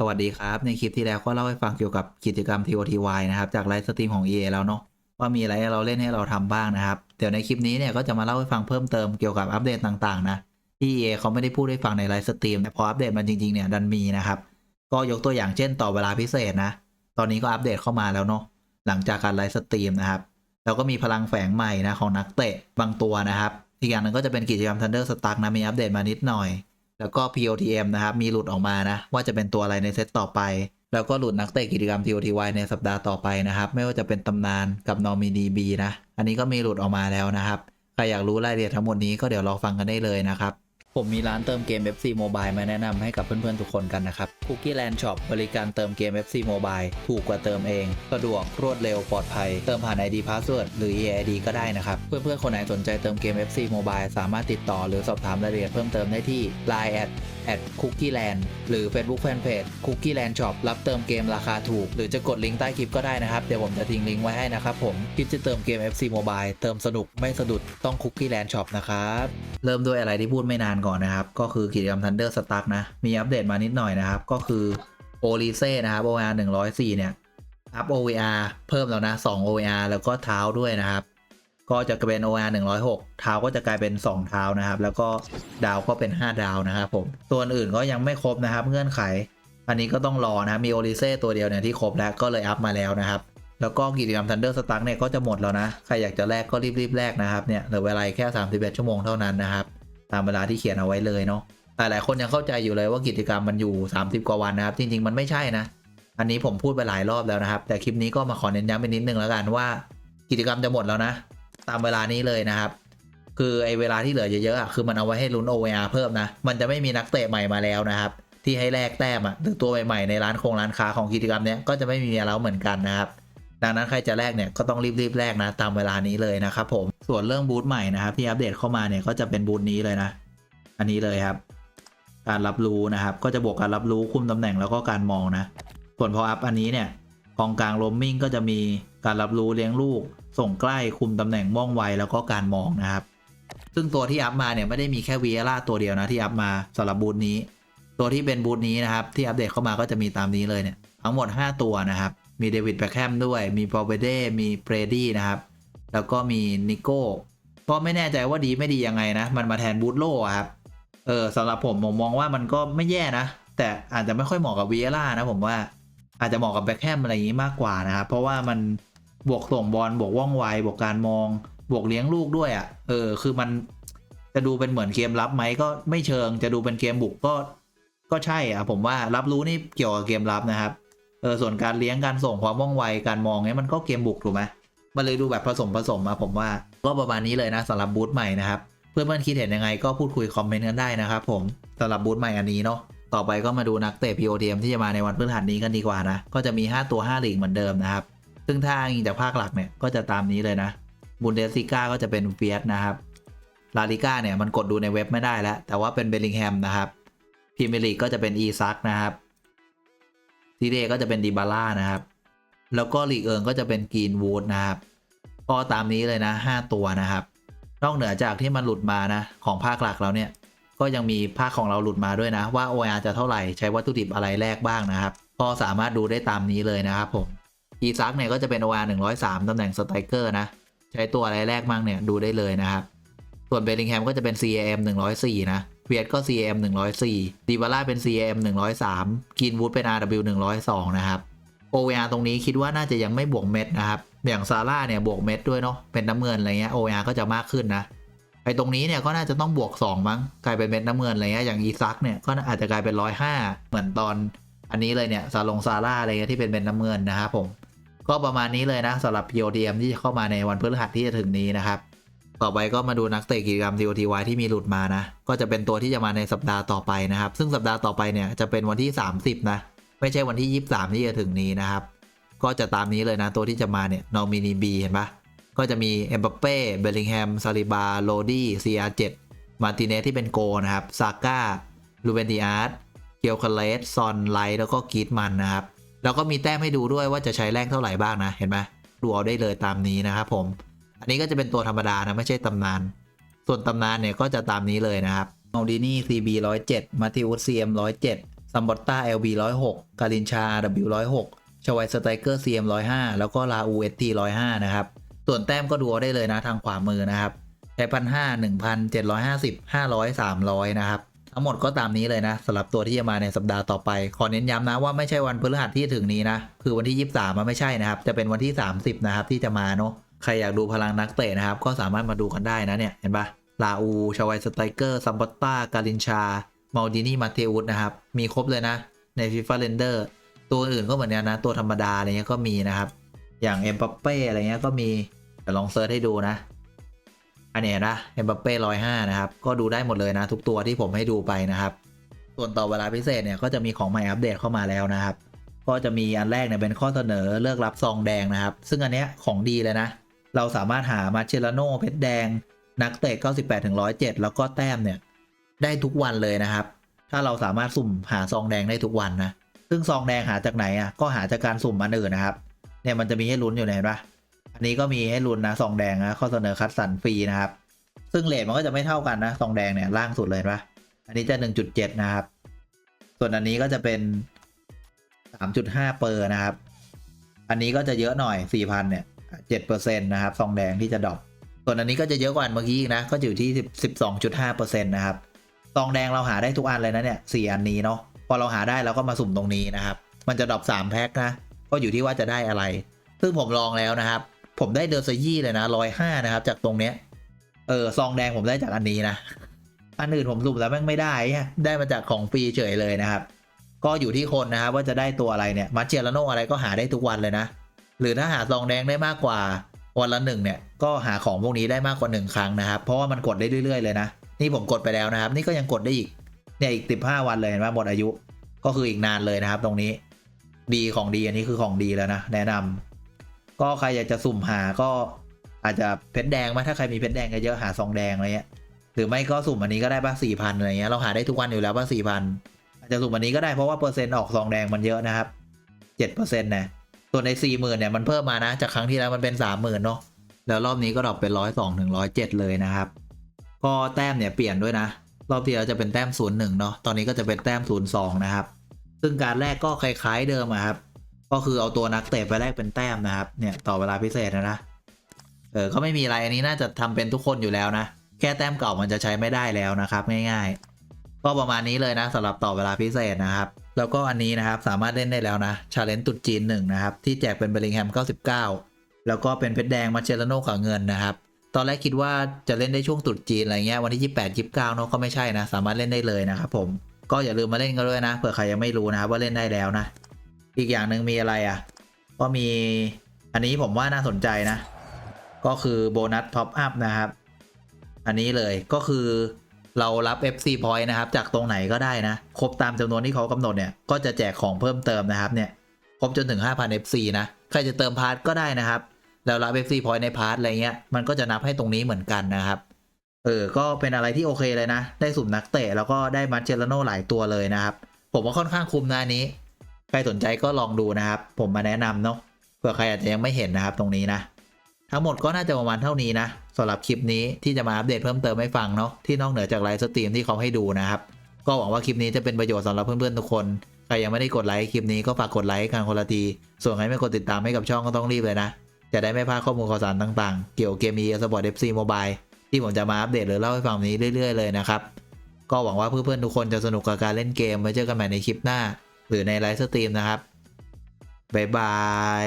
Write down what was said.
สวัสดีครับ ในคลิปที่แล้วก็เล่าให้ฟังเกี่ยวกับกิจกรรม TOTY นะครับ จากไลฟ์สตรีมของ EA แล้วเนาะว่ามีอะไรให้เราเล่นให้เราทำบ้างนะครับ เดี๋ยวในคลิปนี้เนี่ยก็จะมาเล่าให้ฟังเพิ่มเติมเกี่ยวกับอัปเดตต่างๆนะที่ EA เขาไม่ได้พูดให้ฟังในไลฟ์สตรีมแต่พออัปเดตมันจริงๆเนี่ยดันมีนะครับก็ยกตัวอย่างเช่นต่อเวลาพิเศษนะตอนนี้ก็อัปเดตเข้ามาแล้วเนาะหลังจากการไลฟ์สตรีมนะครับแล้วก็มีพลังแฝงใหม่นะของนักเตะบางตัวนะครับอีกอย่างหนึ่งก็จะเป็นกิจกรรม Thunder Stark นะมีอัปเดตมานิดหน่อย แล้วก็ POTM นะครับ มีหลุดออกมานะ ว่าจะเป็นตัวอะไรในเซตต่อไป แล้วก็หลุดนักเตะกิจกรรม TOTY ในสัปดาห์ต่อไปนะครับ ไม่ว่าจะเป็นตำนานกับนอมินีบีนะ อันนี้ก็มีหลุดออกมาแล้วนะครับ ใครอยากรู้รายละเอียดทั้งหมดนี้ก็เดี๋ยวรอฟังกันได้เลยนะครับ ผมมีร้านเติมเกม FC Mobile มาแนะนำให้กับเพื่อนๆทุกคนกันนะครับ Cookie Land Shop บริการเติมเกม FC Mobile ถูกกว่าเติมเอง สะดวกรวดเร็วปลอดภัย เติมผ่าน ID Password หรือ EID ก็ได้นะครับ เพื่อนๆคนไหนสนใจเติมเกม FC Mobile สามารถติดต่อหรือสอบถามรายละเอียดเพิ่มเติมได้ที่ Line at Cookie Land หรือ Facebook Fanpage Cookie Land Shop รับเติมเกมราคาถูก หรือจะกดลิงก์ใต้คลิปก็ได้นะครับ เดี๋ยวผมจะทิ้งลิงก์ไว้ให้นะครับผมคิดจะเติมเกม FC Mobile เติมสนุกไม่สะดุดต้อง Cookie Land Shop นะครับเริ่มด้วยอะไรที่พูดไม่นานก่อนนะครับ ก็คือกิจกรรม Thunder Stark นะมีอัปเดตมานิดหน่อยนะครับก็คือ o l i s e นะครับ OR 104เนี่ยอัพ OVR เพิ่มแล้วนะ2 OVR แล้วก็เท้าด้วยนะครับ ก็จะเป็น OR 106 เท้าก็จะกลายเป็น 2 เท้านะครับ แล้วก็ดาวก็เป็น 5 ดาวนะครับผมตัวอื่นก็ยังไม่ครบนะครับ เงื่อนไข อันนี้ก็ต้องรอนะมีโอลิเซ่ตัวเดียวเนี่ยที่ครบแล้วก็เลยอัพมาแล้วนะครับ แล้วก็กิจกรรม Thunder Stark เนี่ยก็จะหมดแล้วนะ ใครอยากจะแลกก็รีบๆแลกนะครับเนี่ยเหลือเวลาแค่ 31 ชั่วโมงเท่านั้นนะครับตามเวลาที่เขียนเอาไว้เลยเนาะแต่หลายคนยังเข้าใจอยู่เลยว่ากิจกรรมมันอยู่ 30 กว่าวันนะครับ จริง ๆ มันไม่ใช่นะ อันนี้ผมพูดไปหลายรอบแล้วนะครับ แต่คลิปนี้ก็มาขอเน้นย้ำไปนิดนึงแล้วกันว่า กิจกรรมจะหมดแล้วนะ ตามเวลานี้เลยนะครับ คือไอเวลาที่เหลือเยอะๆอะคือมันเอาไว้ให้ลุ้น OVR เพิ่มนะ มันจะไม่มีนักเตะใหม่มาแล้วนะครับ ที่ให้แลกแต้มอะหรือตัวใหม่ๆในร้านโครงร้านค้าของกิจกรรมเนี้ยก็จะไม่มีแล้วเหมือนกันนะครับดังนั้นใครจะแลกเนี่ยก็ต้องรีบๆแลกนะตามเวลานี้เลยนะครับผมส่วนเรื่องบูธใหม่นะครับที่อัปเดตเข้ามาเนี่ยก็จะเป็นบูธนี้เลยนะ อันนี้เลยครับ การรับรู้นะครับ ก็จะบวกการรับรู้คุมตำแหน่งแล้วก็การมองนะส่วนพออัพอันนี้เนี่ยกองกลางโรมมิ่งก็จะมี การรับรู้เลี้ยงลูก ส่งใกล้คุมตำแหน่งม่องไวแล้วก็การมองนะครับ ซึ่งตัวที่อัพมาเนี่ยไม่ได้มีแค่วีเอล่าตัวเดียวนะที่อัพมาสำหรับบูธนี้ ตัวที่เป็นบูธนี้นะครับ ที่อัปเดตเข้ามาก็จะมีตามนี้เลยเนี่ยทั้งหมด 5 ตัวนะครับ มีเดวิดแบคแฮมด้วย มีปอเบเดมีเบรดี้นะครับ แล้วก็มีนิโก้ก็ไม่แน่ใจว่าดีไม่ดียังไงนะ มันมาแทนบูธโลอะครับ เออสำหรับผมผมมองว่ามันก็ไม่แย่นะ แต่อาจจะไม่ค่อยเหมาะกับวีเอล่านะผมว่าอาจจะเหมาะกับแบ็คแฮมอะไรอย่างนี้มากกว่านะครับ เพราะว่ามัน บวกส่งบอลบวกว่องไวบวกการมอง บวกเลี้ยงลูกด้วยอะ่ะ เออ คือมันจะดูเป็นเหมือนเกมรับไหมก็ไม่เชิง จะดูเป็นเกมบุกก็ ก็ใช่อะ ผมว่ารับรู้นี่เกี่ยวกับเกมรับนะครับ เออ ส่วนการเลี้ยงการส่งความว่องไวการมองเนี่ยมันก็เกมบุกถูกไหมมันเลยดูแบบผสมผสมมาผมว่า ก็ประมาณนี้เลยนะสำหรับบูธใหม่นะครับเพื่อนๆคิดเห็นยังไงก็พูดคุยคอมเมนต์กันได้นะครับผมสำหรับบูธใหม่อันนี้เนาะต่อไปก็มาดูนักเตะ POTM ที่จะมาในวันพฤหัสนี้กันดีกว่านะ ก็จะมี 5 ตัว 5 หลีกเหมือนเดิมนะครับ ซึ่งถ้าอิงจากภาคหลักเนี่ยก็จะตามนี้เลยนะบุนเดสซิก้าก็จะเป็นเฟียสนะครับลาลิก้าเนี่ยมันกดดูในเว็บไม่ได้แล้ว แต่ว่าเป็นเบลลิงแฮมนะครับพรีเมียร์ลีกก็จะเป็นอีซักนะครับซีเดก็จะเป็นดิบาร่านะครับ แล้วก็ลีกเอิงก็จะเป็นกรีนวูดนะครับก็ตามนี้เลยนะ 5 ตัวนะครับ นอกเหนือจากที่มันหลุดมานะ ของภาคหลักเราเนี่ย ก็ยังมีภาคของเราหลุดมาด้วยนะ ว่า OR จะเท่าไหร่ใช้วัตถุดิบอะไรแลกบ้างนะครับ ก็สามารถดูได้ตามนี้เลยนะครับผม อีซักเนี่ยก็จะเป็น OR 103ตำแหน่งสไตรเกอร์นะ ใช้ตัวอะไรแลกบ้างเนี่ยดูได้เลยนะครับ ส่วนเบลลิงแฮมก็จะเป็น CAM 104 นะเวียดก็ CAM 104ดีบาร่าเป็น CAM 103กินวูดเป็น RW 102 นะครับ OR ตรงนี้คิดว่าน่าจะยังไม่บวกเม็ดนะครับ อย่างซาร่าเนี่ยบวกเม็ดด้วยเนาะเป็นน้ำเงินอะไรเงี้ย OR ก็จะมากขึ้นนะไอตรงนี้เนี่ยก็น่าจะต้องบวก 2 มั้งกลายเป็นเม็ดน้ำเงินอะไรเงี้ยอย่างอีซักเนี่ยก็อาจจะกลายเป็น 105 เหมือนตอน อันนี้เลยเนี่ยซาลงซาร่าอะไรเงี้ยที่เป็นเม็ดน้ำเงินนะครับผม ก็ประมาณนี้เลยนะสำหรับ POTM ที่จะเข้ามาในวันพฤหัสที่จะถึงนี้นะครับต่อไปก็มาดูนักเตะกิจกรรม TOTY ที่มีหลุดมานะ ก็จะเป็นตัวที่จะมาในสัปดาห์ต่อไปนะครับ ซึ่งสัปดาห์ต่อไปเนี่ยจะเป็นวันที่ 30 นะ ไม่ใช่วันที่ 23 ที่จะถึงนี้นะครับ ก็จะตามนี้เลยนะ ตัวที่จะมาเนี่ยนอมินีบีเห็นปะก็จะมีเอ็มบัปเป้เบลลิงแฮมซาลิบาโรดี้ซีอาร์เจ็ดมาติเนสที่เป็นโกนะครับซาก้าลูเบนดิอาร์ตเกียวคาเลสซอนไลท์แล้วก็กีดมันนะครับ แล้วก็มีแต้มให้ดูด้วยว่าจะใช้แรกเท่าไหร่บ้างนะ เห็นไหมดูเอาได้เลยตามนี้นะครับผม อันนี้ก็จะเป็นตัวธรรมดานะ ไม่ใช่ตำนาน ส่วนตำนานเนี่ยก็จะตามนี้เลยนะครับมาดินี่ CB 107มาติอุส CM 107ซัมบอตตา LB 106กาลินชา W 106ชวายสไตรเกอร์ CM 105แล้วก็ลา UST 105นะครับ ส่วนแต้มก็ดูเอาได้เลยนะทางขวามือนะครับใช้พันห้าหนึ่งพันเจ็ดร้อยห้าสิบห้าร้อยสามร้อยนะครับ ทั้งหมดก็ตามนี้เลยนะสำหรับตัวที่จะมาในสัปดาห์ต่อไป ขอเน้นย้ำนะว่าไม่ใช่วันพฤหัสที่ถึงนี้นะ คือวันที่ 23มันไม่ใช่นะครับ จะเป็นวันที่ 30 นะครับที่จะมาเนาะใครอยากดูพลังนักเตะนะครับ ก็สามารถมาดูกันได้นะเนี่ยเห็นปะลาอูชาวายสไตเกอร์ซัมบอตตาการินชามาดินีมาเทอุสนะครับ มีครบเลยนะ ในฟิฟ a เ e นเดอร์ตัวอื่นก็เหมือนกันนะ ตัวธรรมดาอะไรเงี้ยก็มีนะครับ อย่างเอ็มบัปเป้อะไรเงี้ยก็มีแต่ลองเซิร์ชให้ดูนะ อันนี้นะเอ็มบัปเป้ร้อยห้านะครับ ก็ดูได้หมดเลยนะ ทุกตัวที่ผมให้ดูไปนะครับ ส่วนต่อเวลาพิเศษเนี่ยก็จะมีของใหม่อัปเดตเข้ามาแล้วนะครับ ก็จะมีอันแรกเนี่ยเป็นข้อเสนอเลิกรับซองแดงนะครับ ซึ่งอันเนี้ยของดีเลยนะ เราสามารถหามาเชลโนเพชรแดง นักเตะ98ถึง107 แล้วก็แต้มเนี่ยได้ทุกวันเลยนะครับ ถ้าเราสามารถสุ่มหาซองแดงได้ทุกวันนะ ซึ่งซองแดงหาจากไหนอะก็หาจากการสุ่มอันอื่นนะครับ เนี่ยมันจะมีให้ลุ้นอยู่เห็นปะ อันนี้ก็มีให้ลุ้นนะซองแดงนะข้อเสนอคัดสรรฟรีนะครับ ซึ่งเลทมันก็จะไม่เท่ากันนะซองแดงเนี่ยล่างสุดเลยปะอันนี้จะ 1.7 นะครับ ส่วนอันนี้ก็จะเป็น 3.5 เปอร์นะครับ อันนี้ก็จะเยอะหน่อย 4,000 เนี่ย7%นะครับซองแดงที่จะดรอปส่วนอันนี้ก็จะเยอะกว่าเมื่อกี้นะก็อยู่ที่ 12.5%นะครับซองแดงเราหาได้ทุกอันเลยนะเนี่ย4อันนี้เนาะพอเราหาได้เราก็มาสุ่มตรงนี้นะครับ มันจะดรอป3แพ็คนะ ก็อยู่ที่ว่าจะได้อะไร ซึ่งผมลองแล้วนะครับ ผมได้เดอร์ซยี่เลยนะ105นะครับ จากตรงเนี้ย เออซองแดงผมได้จากอันนี้นะ อันอื่นผมสุ่มแล้วแม่งไม่ได้ ได้มาจากของฟรีเฉยเลยนะครับ ก็อยู่ที่คนนะครับว่าจะได้ตัวอะไรเนี่ย มาเจลโนอะไรก็หาได้ทุกวันเลยนะ หรือถ้าหาซองแดงได้มากกว่าวันละหนึ่งเนี่ยก็หาของพวกนี้ได้มากกว่าหนึ่งครั้งนะครับ เพราะว่ามันกดได้เรื่อยๆเลยนะ นี่ผมกดไปแล้วนะครับ นี่ก็ยังกดได้อีกเนี่ยอีก 15 วันเลยเห็นไหมหมดอายุ ก็คืออีกนานเลยนะครับ ตรงนี้ ดีของดีอันนี้คือของดีแล้วนะ แนะนำ ก็ใครอยากจะสุ่มหาก็อาจจะเพชรแดงไหมถ้าใครมีเพชรแดงเยอะหาซองแดงอะไรเงี้ยหรือไม่ก็สุ่มอันนี้ก็ได้ป่ะสี่พันอะไรเงี้ยเราหาได้ทุกวันอยู่แล้วป่ะสี่พันอาจจะสุ่มอันนี้ก็ได้เพราะว่าเปอร์เซ็นต์ออกซองแดงมันเยอะนะครับเจ็ดเปอร์เซ็นต์นะส่วนในสี่หมื่นเนี่ยมันเพิ่มมานะจากครั้งที่แล้วมันเป็นสามหมื่นเนาะแล้วรอบนี้ก็ดรอปเป็นร้อยสองถึงร้อยเจ็ดเลยนะครับก็แต้มเนี่ยเปลี่ยนด้วยนะ รอบที่แล้วจะเป็นแต้มศูนย์หนึ่งเนาะตอนนี้ก็จะเป็นแต้มศูนย์สองนะครับซึ่งการแรกก็คล้ายๆเดิมอะครับ ก็คือเอาตัวนักเตะไปแลกเป็นแต้มนะครับ เนี่ยต่อเวลาพิเศษนะนะ เออก็ไม่มีอะไรอันนี้น่าจะทำเป็นทุกคนอยู่แล้วนะ แค่แต้มเก่ามันจะใช้ไม่ได้แล้วนะครับ ง่ายๆ ก็ประมาณนี้เลยนะสำหรับต่อเวลาพิเศษนะครับ แล้วก็อันนี้นะครับสามารถเล่นได้แล้วนะชาเลนจ์ตุดจีนหนึ่งนะครับ ที่แจกเป็นเบลิงแฮม 99 แล้วก็เป็นเพชรแดงมาเชลโนกับเงินนะครับ ตอนแรกคิดว่าจะเล่นได้ช่วงตรุษจีนอะไรเงี้ยวันที่ 28 29เนาะก็ไม่ใช่นะ สามารถเล่นได้เลยนะครับผมก็อย่าลืมมาเล่นกันด้วยนะเผื่อใครยังไม่รู้นะครับว่าเล่นได้แล้วนะ อีกอย่างหนึ่งมีอะไรอะ ก็มีอันนี้ผมว่าน่าสนใจนะ ก็คือโบนัสท็อปอัพนะครับ อันนี้เลยก็คือเรารับ FC point นะครับ จากตรงไหนก็ได้นะ ครบตามจำนวนที่เขากำหนดเนี่ย ก็จะแจกของเพิ่มเติมนะครับเนี่ย ครบจนถึง 5,000 FC นะ ใครจะเติมพาร์ทก็ได้นะครับ แล้วรับ FC point ในพาร์ทอะไรเงี้ย มันก็จะนับให้ตรงนี้เหมือนกันนะครับ เออ ก็เป็นอะไรที่โอเคเลยนะ ได้สุ่มนักเตะแล้วก็ได้มาเจลโนหลายตัวเลยนะครับ ผมว่าค่อนข้างคุ้มนะอันนี้ ใครสนใจก็ลองดูนะครับ ผมมาแนะนำเนาะเผื่อใครอาจจะยังไม่เห็นนะครับตรงนี้นะ ทั้งหมดก็น่าจะประมาณเท่านี้นะสำหรับคลิปนี้ที่จะมาอัปเดตเพิ่มเติมให้ฟังเนาะที่นอกเหนือจากไลฟ์สตรีมที่เขาให้ดูนะครับ ก็หวังว่าคลิปนี้จะเป็นประโยชน์สำหรับเพื่อนๆทุกคนใครยังไม่ได้กดไลค์คลิปนี้ก็ฝากกดไลค์กันคนละทีส่วนใครไม่กดติดตามให้กับช่องก็ต้องรีบเลยนะ จะได้ไม่พลาดข้อมูลข่าวสารต่างๆ เกี่ยวกับเกม e สปอร์ตเอฟซีโมบายที่ผมจะมาอัปเดตหรือเล่าให้ฟังนี้เรื่อย ๆ เลยนะครับ ก็หวังว่าเพื่อนๆทุกคนจะสนุกกับการเล่นเกมไว้เจอกันใหม่ในคลิปหน้า หรือในไลฟ์สตรีมนะครับ บ๊ายบาย